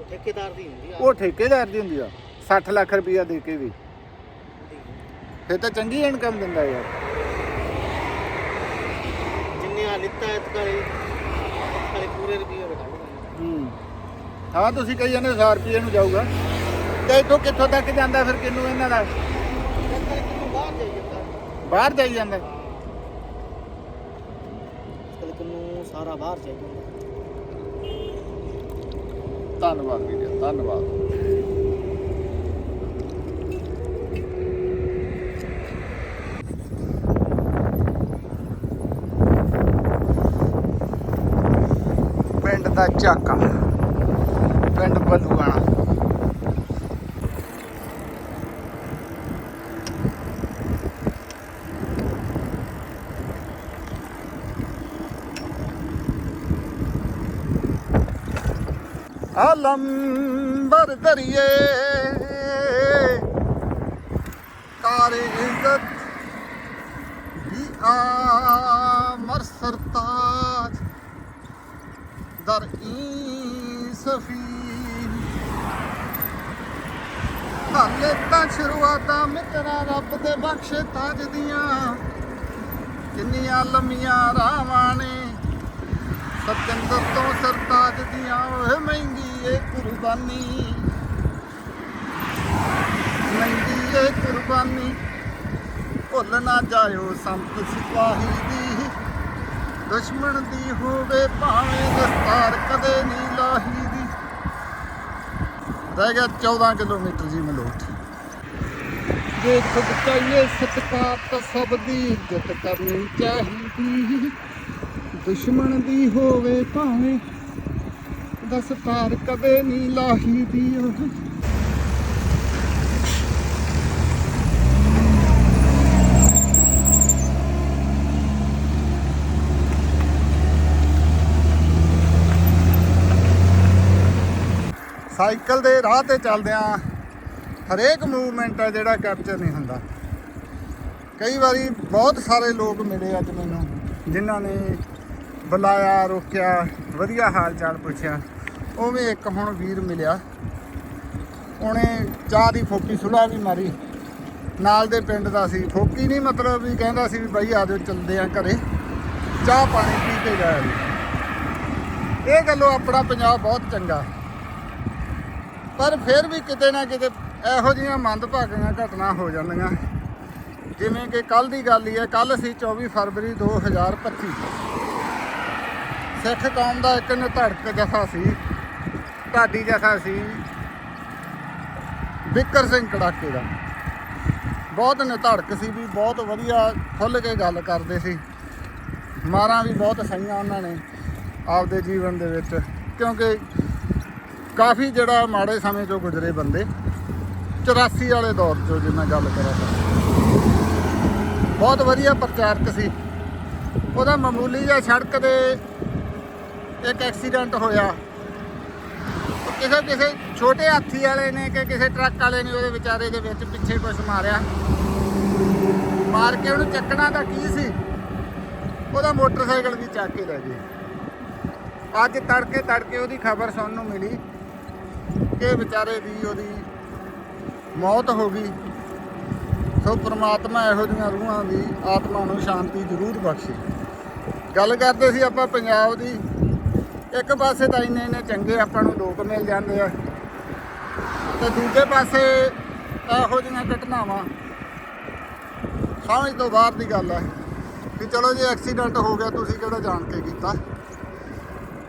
Speaker 3: ਉਹ ਠੇਕੇਦਾਰ ਦੀ ਹੁੰਦੀ ਆ।
Speaker 1: ਉਹ ਠੇਕੇਦਾਰ ਦੀ ਹੁੰਦੀ ਆ। 60 ਲੱਖ ਰੁਪਇਆ ਦੇ ਕੇ ਵੀ। ਫਿਰ ਤਾਂ ਚੰਗੀ ਇਨਕਮ ਦਿੰਦਾ ਯਾਰ।
Speaker 3: ਜਿੰਨੇ ਆ ਲਿੱਤਾ ਇਤਕਾ 90 ਰੁਪਏ ਬਤਾਉਂਗਾ
Speaker 1: ਹੂੰ। ਹਾਂ ਤੁਸੀਂ ਕਹੀ ਜਾਂਦੇ 100 ਰੁਪਏ ਨੂੰ ਜਾਊਗਾ। ਤੇ ਇੱਥੋਂ ਕਿੱਥੋਂ ਤੱਕ ਜਾਂਦਾ ਫਿਰ ਕਿੰਨੂੰ ਇਹਨਾਂ ਦਾ?
Speaker 3: ਬਾਹਰ ਜਾਈ ਜਾਂਦਾ।
Speaker 1: ਬਾਹਰ ਜਾਈ ਜਾਂਦਾ
Speaker 3: ਕਲਕ ਨੂੰ ਸਾਰਾ ਬਾਹਰ ਜਾਈ ਜਾਂਦਾ।
Speaker 1: ਧੰਨਵਾਦ ਵੀਰੇ ਧੰਨਵਾਦ। ਪਿੰਡ ਦਾ ਚਾਕਾ ਪਿੰਡ ਬੱਲੂਆਣਾ। ਆਲੰਬਰ ਦਰਿਏ ਕਾਰ ਇੱਜ਼ਤ ਵੀ ਆਮਰ ਸਰਤਾਜ। ਦਰ ਈ ਸਫੀ ਹਾਲੇ ਤਾਂ ਸ਼ੁਰੂਆਤਾਂ ਮਿੱਤਰਾ ਰੱਬ ਦੇ ਬਖਸ਼ੇ ਤਾਜ ਦੀਆਂ। ਕਿੰਨੀਆਂ ਲੰਮੀਆਂ ਰਾਵਾਂ ਨੇ। ਸਤਿੰਦਰ ਤੋਂ ਸਰਤਾਜ ਦੀਆਂ, ਓਏ ਮਹਿੰਗੀ ਕੁਰਬਾਨੀ। ਮਹਿੰਗੀ ਏ ਕੁਰਬਾਨੀ। ਭੁੱਲ ਨਾ ਜਾਇਓ ਸੰਤ ਸਿਪਾਹੀ ਦੀ। ਦੁਸ਼ਮਣ ਦੀ ਹੋਵੇ ਭਾਵੇਂ ਦਸਤਾਰ ਕਦੇ ਨਹੀਂ ਲਾਹੀ ਦੀ। ਰਹਿ ਗਿਆ 14 ਕਿਲੋਮੀਟਰ ਜੀ ਮਲੋਟ। ਜੇ ਖੁਦ ਚਾਹੀਏ ਸਤਕਾਰ ਤਾਂ ਸਭ ਦੀ ਇੱਜ਼ਤ ਕਰਨੀ ਚਾਹੀਦੀ। ਦੁਸ਼ਮਣ ਦੀ ਹੋਵੇ ਭਾਵੇਂ ਦਸਤਾਰ ਕਦੇ ਨਹੀਂ ਲਾਹੀ ਦੀ ਸਾਈਕਲ ਦੇ ਰਾਹ ਤੇ ਚੱਲਦਿਆਂ ਹਰੇਕ ਮੂਵਮੈਂਟ ਹੈ ਜਿਹੜਾ ਕੈਪਚਰ ਨਹੀਂ ਹੁੰਦਾ। ਕਈ ਵਾਰੀ ਬਹੁਤ ਸਾਰੇ ਲੋਕ ਮਿਲੇ ਅੱਜ ਮੈਨੂੰ, ਜਿਨ੍ਹਾਂ ਨੇ ਬੁਲਾਇਆ, ਰੋਕਿਆ, ਵਧੀਆ ਹਾਲ ਚਾਲ ਪੁੱਛਿਆ। ਉਵੇਂ ਇੱਕ ਹੁਣ ਵੀਰ ਮਿਲਿਆ। ਉਹਨੇ ਚਾਹ ਦੀ ਫੋਕੀ ਸੁਲਾ ਵੀ ਮਾਰੀ। ਨਾਲ ਦੇ ਪਿੰਡ ਦਾ ਸੀ। ਫੋਕੀ ਨਹੀਂ ਮਤਲਬ ਵੀ ਕਹਿੰਦਾ ਸੀ ਵੀ ਬਾਈ ਆ ਜਾਓ, ਚੱਲਦੇ ਆ ਘਰੇ। ਚਾਹ ਪਾਣੀ ਪੀ ਕੇ ਜਾਇਆ ਜੀ ਇਹ ਗੱਲੋਂ ਆਪਣਾ ਪੰਜਾਬ ਬਹੁਤ ਚੰਗਾ। ਪਰ ਫਿਰ ਵੀ ਕਿਤੇ ਨਾ ਕਿਤੇ ਇਹੋ ਜਿਹੀਆਂ ਮੰਦਭਾਗੀਆਂ ਘਟਨਾ ਹੋ ਜਾਂਦੀਆਂ। ਜਿਵੇਂ ਕਿ ਕੱਲ ਦੀ ਗੱਲ ਹੀ ਹੈ ਕੱਲ ਸੀ 24 ਫਰਵਰੀ 2025 ਸਿੱਖ ਕੌਮ ਦਾ ਇੱਕ ਨਿਧੜਕ ਜਥਾ ਸੀ। ਢਾਡੀ ਜਥਾ ਸੀ। ਬਿੱਕਰ ਸਿੰਘ ਕੜਾਕੇ ਦਾ। ਬਹੁਤ ਨਿਧੜਕ ਸੀ ਵੀ ਬਹੁਤ ਵਧੀਆ ਖੁੱਲ ਕੇ ਗੱਲ ਕਰਦੇ ਸੀ। ਮਾਰਾਂ ਵੀ ਬਹੁਤ ਸਹੀਆਂ ਉਹਨਾਂ ਨੇ ਆਪਦੇ ਜੀਵਨ ਦੇ ਵਿੱਚ, ਕਿਉਂਕਿ ਕਾਫੀ ਜਿਹੜਾ ਮਾੜੇ ਸਮੇਂ ਚੋਂ ਗੁਜ਼ਰੇ ਬੰਦੇ 84 ਵਾਲੇ ਦੌਰ ਚੋਂ ਜੇ ਮੈਂ ਗੱਲ ਕਰਾਂ ਤਾਂ। ਬਹੁਤ ਵਧੀਆ ਪ੍ਰਚਾਰਕ ਸੀ। ਉਹਦਾ ਮਾਮੂਲੀ ਜਿਹਾ ਸੜਕ ਦੇ ਇੱਕ ਐਕਸੀਡੈਂਟ ਹੋਇਆ। ਕਿਸੇ ਕਿਸੇ ਛੋਟੇ ਹਾਥੀ ਵਾਲੇ ਨੇ ਕਿ ਕਿਸੇ ਟਰੱਕ ਵਾਲੇ ਨੇ ਉਹਦੇ ਵਿਚਾਰੇ ਦੇ ਵਿੱਚ ਪਿੱਛੇ ਕੁਛ ਮਾਰਿਆ। ਮਾਰ ਕੇ ਉਹਨੂੰ ਚੱਕਣਾ ਤਾਂ ਕੀ ਸੀ? ਉਹਦਾ ਮੋਟਰਸਾਈਕਲ ਵੀ ਚੱਕ ਕੇ ਲੈ ਗਏ। ਅੱਜ ਤੜਕੇ ਤੜਕੇ ਉਹਦੀ ਖਬਰ ਸੁਣਨ ਨੂੰ ਮਿਲੀ ਕਿ ਵਿਚਾਰੇ ਦੀ ਉਹਦੀ ਮੌਤ ਹੋ ਗਈ। ਸੋ ਪ੍ਰਮਾਤਮਾ ਇਹੋ ਜਿਹੀਆਂ ਰੂਹਾਂ ਦੀ ਆਤਮਾ ਨੂੰ ਸ਼ਾਂਤੀ ਜ਼ਰੂਰ ਬਖਸ਼ੇ। ਗੱਲ ਕਰਦੇ ਸੀ ਆਪਾਂ ਪੰਜਾਬ ਦੀ। ਇੱਕ ਪਾਸੇ ਤਾਂ ਇੰਨੇ ਇੰਨੇ ਚੰਗੇ ਆਪਾਂ ਨੂੰ ਲੋਕ ਮਿਲ ਜਾਂਦੇ ਆ ਤੇ ਦੂਜੇ ਪਾਸੇ ਇਹੋ ਜਿਹੀਆਂ ਘਟਨਾਵਾਂ ਸਮਝ ਤੋਂ ਬਾਹਰ ਦੀ ਗੱਲ ਹੈ ਕਿ ਚਲੋ ਜੇ ਐਕਸੀਡੈਂਟ ਹੋ ਗਿਆ, ਤੁਸੀਂ ਕਿਹੜਾ ਜਾਣ ਕੇ ਕੀਤਾ?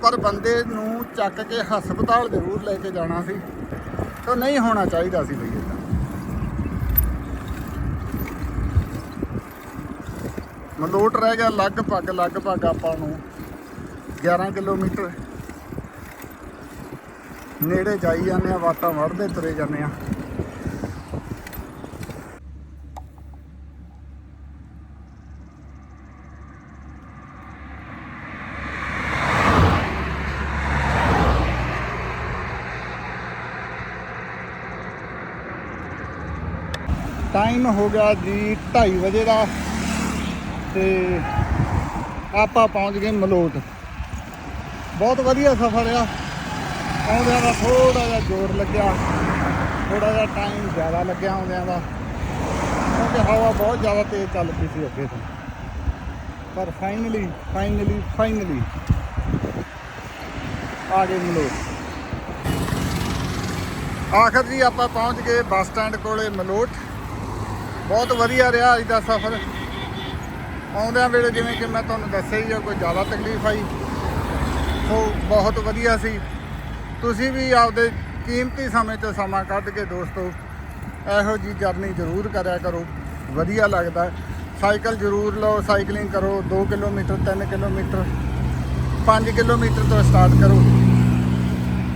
Speaker 1: ਪਰ ਬੰਦੇ ਨੂੰ ਚੱਕ ਕੇ ਹਸਪਤਾਲ ਜ਼ਰੂਰ ਲੈ ਕੇ ਜਾਣਾ ਸੀ, ਤਾਂ ਨਹੀਂ ਹੋਣਾ ਚਾਹੀਦਾ ਸੀ ਬਈ ਏਦਾਂ ਮਲੋਟ ਰਹਿ ਗਿਆ, ਲਗਭਗ ਲਗਭਗ ਆਪਾਂ ਨੂੰ 11 ਕਿਲੋਮੀਟਰ। ਨੇੜੇ ਜਾਈ ਜਾਂਦੇ ਆ ਵਾਟਾਂ ਵੜਦੇ ਤੁਰੇ ਜਾਂਦੇ ਆ। ਟਾਈਮ ਹੋ ਗਿਆ ਜੀ 2:30 ਵਜੇ ਦਾ ਤੇ ਆਪਾਂ ਪਹੁੰਚ ਗਏ ਮਲੋਟ। ਬਹੁਤ ਵਧੀਆ ਸਫ਼ਰ ਆ। ਆਉਂਦਿਆਂ ਦਾ ਥੋੜਾ ਜਿਹਾ ਜ਼ੋਰ ਲੱਗਿਆ। ਥੋੜਾ ਜਿਹਾ ਟਾਈਮ ਜ਼ਿਆਦਾ ਲੱਗਿਆ ਆਉਂਦਿਆਂ ਦਾ। ਕਿਉਂਕਿ ਹਵਾ ਬਹੁਤ ਜ਼ਿਆਦਾ ਤੇਜ਼ ਚੱਲ ਪਈ ਸੀ ਅੱਗੇ ਤੋਂ। ਪਰ ਫਾਈਨਲੀ ਫਾਈਨਲੀ ਫਾਈਨਲੀ ਆ ਗਏ ਮਲੋਟ ਆਖਰ ਜੀ ਆਪਾਂ ਪਹੁੰਚ ਗਏ ਬੱਸ ਸਟੈਂਡ ਕੋਲੇ ਮਲੋਟ। ਬਹੁਤ ਵਧੀਆ ਰਿਹਾ ਅੱਜ ਦਾ ਸਫ਼ਰ। ਆਉਂਦਿਆਂ ਵੇਲੇ ਜਿਵੇਂ ਕਿ ਮੈਂ ਤੁਹਾਨੂੰ ਦੱਸਿਆ ਹੀ ਆ, ਕੋਈ ਜ਼ਿਆਦਾ ਤਕਲੀਫ ਆਈ। ਸੋ ਬਹੁਤ ਵਧੀਆ ਸੀ। ਤੁਸੀਂ ਵੀ ਆਪਦੇ ਕੀਮਤੀ ਸਮੇਂ 'ਚ ਸਮਾਂ ਕੱਢ ਕੇ ਦੋਸਤੋ, ਇਹੋ ਜੀ ਜਰਨੀ ਜ਼ਰੂਰ ਕਰਿਆ ਕਰੋ। ਵਧੀਆ ਲੱਗਦਾ। ਸਾਈਕਲ ਜ਼ਰੂਰ ਲਓ, ਸਾਈਕਲਿੰਗ ਕਰੋ 2 ਕਿਲੋਮੀਟਰ 3 ਕਿਲੋਮੀਟਰ 5 ਕਿਲੋਮੀਟਰ ਤੋਂ ਸਟਾਰਟ ਕਰੋ।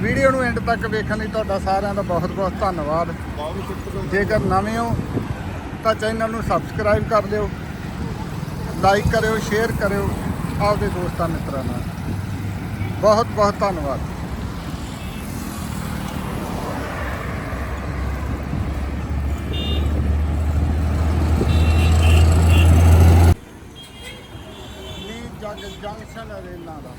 Speaker 1: ਵੀਡੀਓ ਨੂੰ ਐਂਡ ਤੱਕ ਵੇਖਣ ਲਈ ਤੁਹਾਡਾ ਸਾਰਿਆਂ ਦਾ ਬਹੁਤ ਬਹੁਤ ਧੰਨਵਾਦ। ਜੇਕਰ ਨਵੇਂ ਹੋ, ਤਾਂ ਚੈਨਲ ਨੂੰ ਸਬਸਕ੍ਰਾਈਬ ਕਰ ਲਿਓ ਲਾਈਕ ਕਰਿਓ ਸ਼ੇਅਰ ਕਰਿਓ। ਆਪਦੇ ਦੋਸਤਾਂ ਮਿੱਤਰਾਂ ਨਾਲ। ਬਹੁਤ ਬਹੁਤ ਧੰਨਵਾਦ। ਨੀ ਜੰਕਸ਼ਨ ਅਰੇਨਾ ਦਾ।